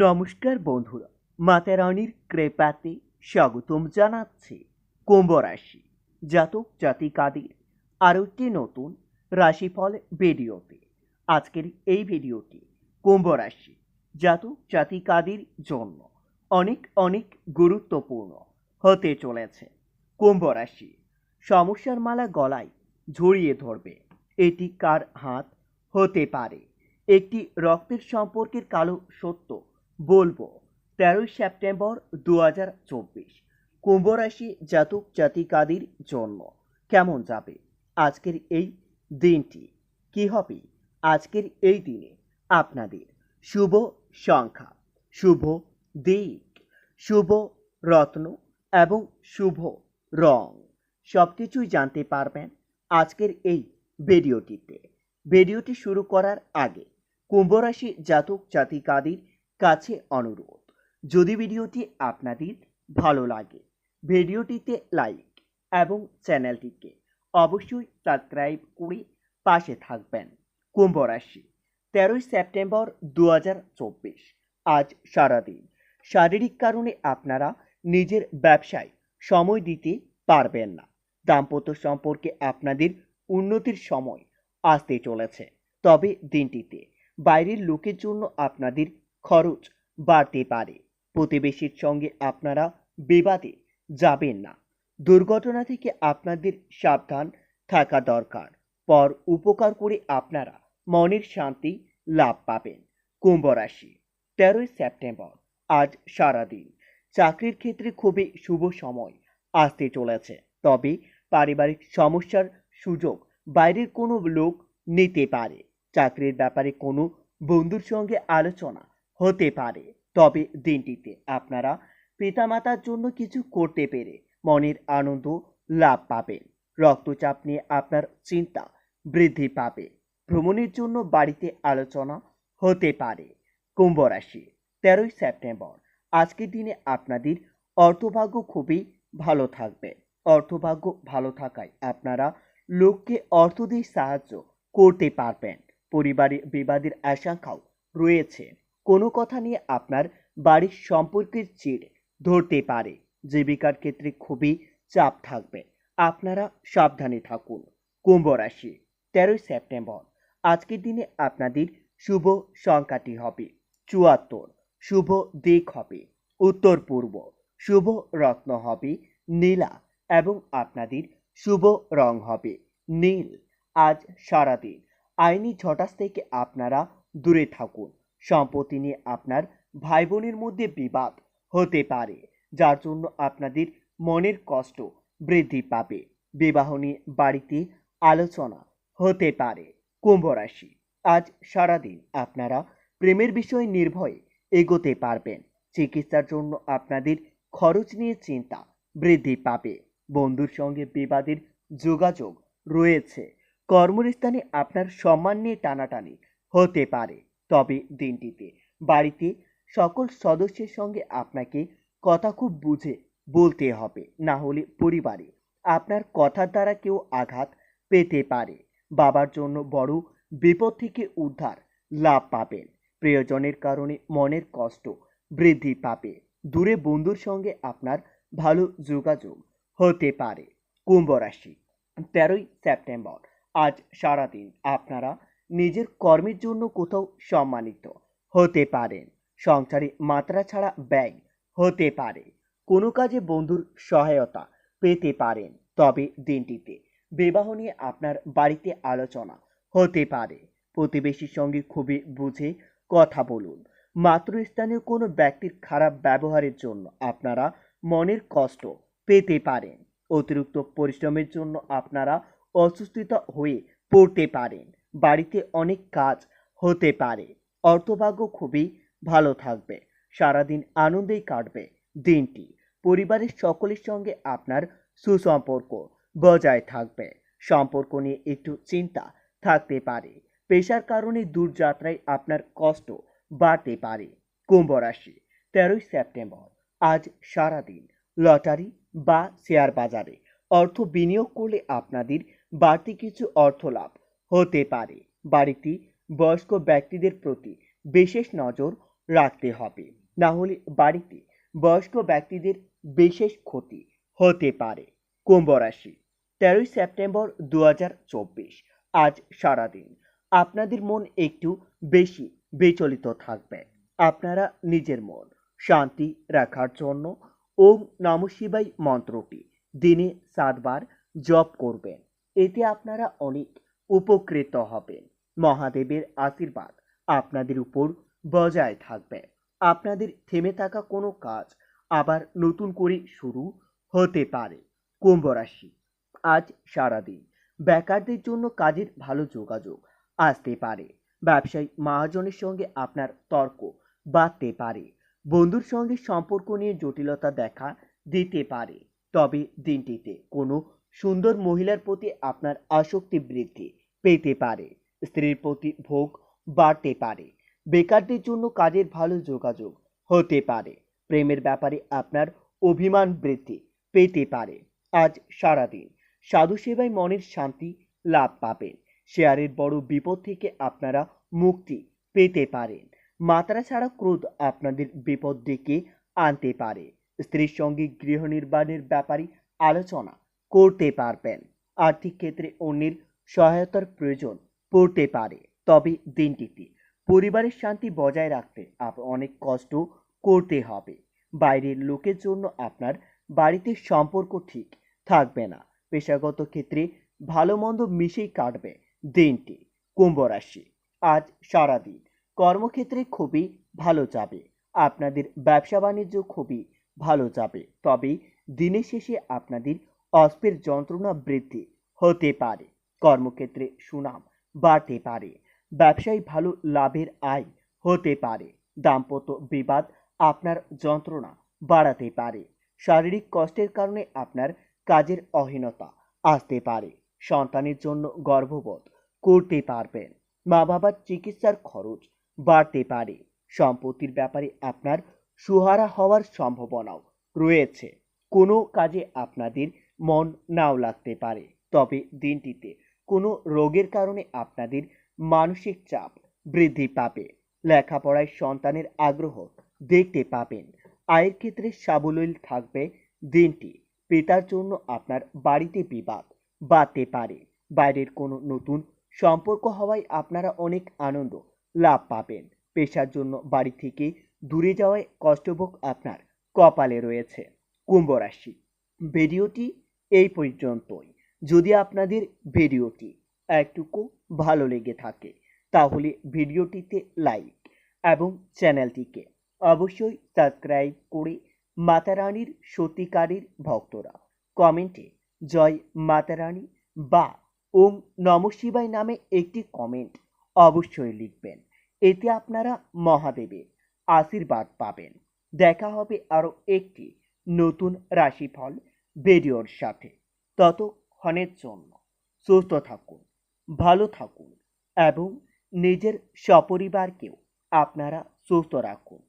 নমস্কার বন্ধুরা, মাতা রানীর কৃপাতে স্বাগতম জানাচ্ছি কুম্ভ রাশি জাতক জাতিকাদের আরও একটি নতুন রাশিফল ভিডিওতে। আজকের এই ভিডিওটি কুম্ভ রাশি জাতক জাতিকাদের জন্য অনেক অনেক গুরুত্বপূর্ণ হতে চলেছে। কুম্ভ রাশি সমস্যার মালা গলায় ঝরিয়ে ধরবে, এটি কার হাত হতে পারে? একটি রক্তের সম্পর্কের কালো সত্য বলব, তেরোই সেপ্টেম্বর দু হাজার চব্বিশ কুম্ভ রাশি জাতক জাতিকাদের জন্য কেমন যাবে? আজকের এই দিনটি কি হবে? আজকের এই দিনে আপনাদের শুভ সংখ্যা, শুভ দিক, শুভ রত্ন এবং শুভ রং সব কিছুই জানতে পারবেন আজকের এই ভিডিওটিতে। ভিডিওটি শুরু করার আগে কুম্ভ রাশি জাতক জাতিকাদের কাছে অনুরোধ। যদি ভিডিওটি আপনাদের ভালো লাগে, ভিডিওটিতে লাইক এবং চ্যানেলটিকে অবশ্যই সাবস্ক্রাইব করে পাশে থাকবেন। কুম্ভ রাশি, তেরোই সেপ্টেম্বর দু হাজার চব্বিশ। আজ সারাদিন শারীরিক কারণে আপনারা নিজের ব্যবসায় সময় দিতে পারবেন না। দাম্পত্য সম্পর্কে আপনাদের উন্নতির সময় আসতে চলেছে। তবে দিনটিতে বাইরের লোকের জন্য আপনাদের খরচ বাড়তে পারে। প্রতিবেশীর সঙ্গে আপনারা বিবাদে যাবেন না। দুর্ঘটনা থেকে আপনাদের সাবধান থাকা দরকার। পর উপকার করে আপনারা মনের শান্তি লাভ পাবেন। কুম্ভ রাশি, তেরোই সেপ্টেম্বর, আজ সারাদিন। চাকরির ক্ষেত্রে খুবই শুভ সময় আসতে চলেছে। তবে পারিবারিক সমস্যার সুযোগ বাইরের কোনো লোক নিতে পারে। চাকরির ব্যাপারে কোনো বন্ধুর সঙ্গে আলোচনা হতে পারে। তবে দিনটিতে আপনারা পিতামাতার জন্য কিছু করতে পেরে মনের আনন্দ লাভ পাবেন। রক্তচাপ নিয়ে আপনার চিন্তা বৃদ্ধি পাবে। ভ্রমণের জন্য বাড়িতে আলোচনা হতে পারে। কুম্ভ রাশি, তেরোই সেপ্টেম্বর। আজকের দিনে আপনাদের অর্থভাগ্য খুবই ভালো থাকবে। অর্থভাগ্য ভালো থাকায় আপনারা লোককে অর্থ দিয়ে সাহায্য করতে পারবেন। পরিবারে বিবাদের আশঙ্কাও রয়েছে। কোনো কথা নিয়ে আপনার বাড়ির সম্পর্কের চিড় ধরতে পারে। জীবিকার ক্ষেত্রে খুবই চাপ থাকবে। আপনারা সাবধানে থাকুন। কুম্ভ রাশি, তেরোই সেপ্টেম্বর। আজকের দিনে আপনাদের শুভ সংখ্যাটি হবে চুয়াত্তর। শুভ দিক হবে উত্তর পূর্ব। শুভ রত্ন হবে নীলা এবং আপনাদের শুভ রং হবে নীল। আজ সারাদিন। আইনি ঝটাস থেকে আপনারা দূরে থাকুন। সম্পত্তি নিয়ে আপনার ভাই বোনের মধ্যে বিবাদ হতে পারে, যার জন্য আপনাদের মনের কষ্ট বৃদ্ধি পাবে। বিবাহ নিয়ে বাড়িতে আলোচনা হতে পারে। কুম্ভ রাশি, আজ সারাদিন আপনারা প্রেমের বিষয়ে নির্ভয়ে এগোতে পারবেন। চিকিৎসার জন্য আপনাদের খরচ নিয়ে চিন্তা বৃদ্ধি পাবে। বন্ধুর সঙ্গে বিবাদের যোগাযোগ রয়েছে। কর্মস্থানে আপনার সম্মান নিয়ে টানাটানি হতে পারে। তবে দিনটিতে বাড়িতে সকল সদস্যের সঙ্গে আপনাকে কথা খুব বুঝে বলতে হবে। না হলে পরিবারে আপনার কথার দ্বারা কেউ আঘাত পেতে পারে। বাবার জন্য বড় বিপদ থেকে উদ্ধার লাভ পাবেন। প্রিয়জনের কারণে মনের কষ্ট বৃদ্ধি পাবে। দূরে বন্ধুর সঙ্গে আপনার ভালো যোগাযোগ হতে পারে। কুম্ভ রাশি, তেরোই সেপ্টেম্বর। আজ সারাদিন আপনারা নিজের কর্মের জন্য কোথাও সম্মানিত হতে পারেন সংসারে মাত্রা ছাড়া ব্যয় হতে পারে। কোনো কাজে বন্ধুর সহায়তা পেতে পারেন। তবে দিনটিতে বিবাহ নিয়ে আপনার বাড়িতে আলোচনা হতে পারে। প্রতিবেশীর সঙ্গে খুবই বুঝে কথা বলুন। মাতৃস্থানীয় কোনো ব্যক্তির খারাপ ব্যবহারের জন্য আপনারা মনের কষ্ট পেতে পারেন। অতিরিক্ত পরিশ্রমের জন্য আপনারা অসুস্থতা হয়ে পড়তে পারেন। বাড়িতে অনেক কাজ হতে পারে। অর্থভাগ্য খুবই ভালো থাকবে। সারাদিন আনন্দেই কাটবে দিনটি। পরিবারের সকলের সঙ্গে আপনার সুসম্পর্ক বজায় থাকবে। সম্পর্ক নিয়ে একটু চিন্তা থাকতে পারে। পেশার কারণে দূরযাত্রায় আপনার কষ্ট বাড়তে পারে। কুম্ভ রাশি, তেরোই সেপ্টেম্বর। আজ সারাদিন লটারি বা শেয়ার বাজারে অর্থ বিনিয়োগ করলে আপনাদের বাড়তি কিছু অর্থ লাভ হতে পারে। বাড়িতে বয়স্ক ব্যক্তিদের প্রতি বিশেষ নজর রাখতে হবে। না হলে বাড়িতে বয়স্ক ব্যক্তিদের বিশেষ ক্ষতি হতে পারে। কুম্ভ রাশি, তেরোই সেপ্টেম্বর দু হাজার চব্বিশ। আজ সারাদিন আপনাদের মন একটু বেশি বিচলিত থাকবে। আপনারা নিজের মন শান্তি রাখার জন্য ওম নম শিবাই মন্ত্রটি দিনে সাতবার জপ করবেন। এতে আপনারা অনেক উপকৃত হবেন মহাদেবের আশীর্বাদ আপনাদের উপর বজায় থাকবে। আপনাদের থেমে থাকা কোনো কাজ আবার নতুন করে শুরু হতে পারে। কুম্ভ রাশি, আজ সারাদিন বেকারদের জন্য কাজের ভালো যোগাযোগ আসতে পারে। ব্যবসায়ী মহাজনের সঙ্গে আপনার তর্ক বাড়তে পারে। বন্ধুর সঙ্গে সম্পর্ক নিয়ে জটিলতা দেখা দিতে পারে। তবে দিনটিতে কোনো সুন্দর মহিলার প্রতি আপনার আসক্তি বৃদ্ধি পেতে পারে, স্ত্রীর প্রতি ভোগ বাড়তে পারে, বেকারদের জন্য কাজের ভালো যোগাযোগ হতে পারে, প্রেমের ব্যাপারে আপনার অভিমান বৃদ্ধি পেতে পারে। আজ সারাদিন সাধু সেবায় মনের শান্তি লাভ পাবেন, শেয়ারের বড় বিপদ থেকে আপনারা মুক্তি পেতে পারেন। মাত্রা ছাড়া ক্রোধ আপনাদের বিপদ ডেকে আনতে পারে। স্ত্রীর সঙ্গে গৃহ নির্মাণের ব্যাপারে আলোচনা করতে পারবেন। আর্থিক ক্ষেত্রে অন্যের সহায়তার প্রয়োজন পড়তে পারে। তবে দিনটিতে পরিবারের শান্তি বজায় রাখতে আপনার অনেক কষ্ট করতে হবে। বাইরের লোকের জন্য আপনার বাড়িতে সম্পর্ক ঠিক থাকবে না। পেশাগত ক্ষেত্রে ভালো মন্দ মিশেই কাটবে দিনটি, কুম্ভ রাশি। আজ সারাদিন কর্মক্ষেত্রে খুবই ভালো যাবে। আপনাদের ব্যবসা বাণিজ্য খুবই ভালো যাবে। তবে দিনের শেষে আপনাদের অস্পের যন্ত্রণা বৃদ্ধি হতে পারে। কর্মক্ষেত্রে সুনাম বাড়তে পারে। ব্যবসায়ী ভালো লাভের আয় হতে পারে। দাম্পত্য বিবাদ আপনার যন্ত্রণা বাড়াতে পারে। শারীরিক কষ্টের কারণে আপনার কাজের অহীনতা আসতে পারে। সন্তানের জন্য গর্ভবোধ করতে পারবেন। মা বাবার চিকিৎসার খরচ বাড়তে পারে। সম্পত্তির ব্যাপারে আপনার সুহারা হওয়ার সম্ভাবনাও রয়েছে। কোনো কাজে আপনাদের মন নাও লাগতে পারে। তবে দিনটিতে কোনো রোগের কারণে আপনাদের মানসিক চাপ বৃদ্ধি পাবে। লেখাপড়ায় সন্তানের আগ্রহ দেখতে পাবেন। আয়ের ক্ষেত্রে সাবলীল থাকবে দিনটি। পিতার জন্য আপনার বাড়িতে বিবাদ বাড়তে পারে। বাইরের কোনো নতুন সম্পর্ক হওয়ায় আপনারা অনেক আনন্দ লাভ পাবেন। পেশার জন্য বাড়ি থেকে দূরে যাওয়ায় কষ্টভোগ আপনার কপালে রয়েছে। কুম্ভ রাশি। ভিডিওটি এই পর্যন্তই। যদি আপনাদের ভিডিওটি একটুকু ভালো লেগে থাকে, তাহলে ভিডিওটিতে লাইক এবং চ্যানেলটিকে অবশ্যই সাবস্ক্রাইব করে মাতারানীর সত্যিকারের ভক্তরা। কমেন্টে জয় মাতারানী বা ওম নম শিবায় নামে একটি কমেন্ট অবশ্যই লিখবেন। এতে আপনারা মহাদেবের আশীর্বাদ পাবেন। দেখা হবে আরও একটি নতুন রাশিফল ভিডিওর সাথে। ততক্ষণের জন্য। সুস্থ থাকুন ভালো থাকুন এবং নিজের সপরিবারকেও আপনারা সুস্থ রাখুন।